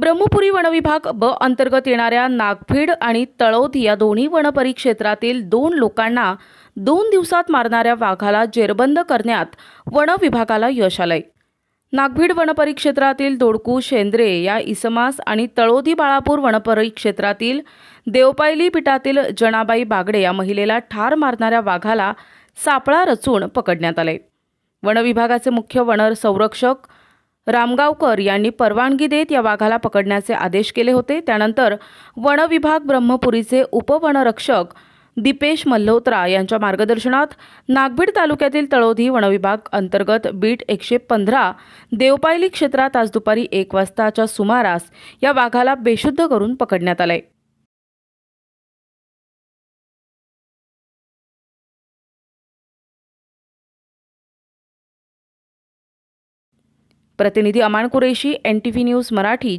ब्रह्मपुरी वनविभाग ब अंतर्गत येणाऱ्या नागफीड आणि तळोद या दोन्ही वनपरिक्षेत्रातील दोन लोकांना दोन दिवसात मारणाऱ्या वाघाला जेरबंद करण्यात वन विभागाला यश आलंय. नागभीड वनपरिक्षेत्रातील दोडकू शेंद्रे या इसमास आणि तळोदी बाळापूर वनपरिक्षेत्रातील देवपायली पिठातील जनाबाई बागडे या महिलेला ठार मारणाऱ्या वाघाला सापळा रचून पकडण्यात आले वनविभागाचे मुख्य वन संरक्षक रामगावकर यांनी परवानगी देत या वाघाला पकडण्याचे आदेश केले होते. त्यानंतर वनविभाग ब्रह्मपुरीचे उपवनरक्षक दीपेश मल्होत्रा यांच्या मार्गदर्शनात नागभीड तालुक्यातील तळोधी वनविभाग अंतर्गत बीट एकशे पंधरा देवपायली क्षेत्रात आज दुपारी एक वाजताच्या सुमारास या वाघाला बेशुद्ध करून पकडण्यात आलंय. प्रतिनिधी Aman Qureshi N T V news Marathi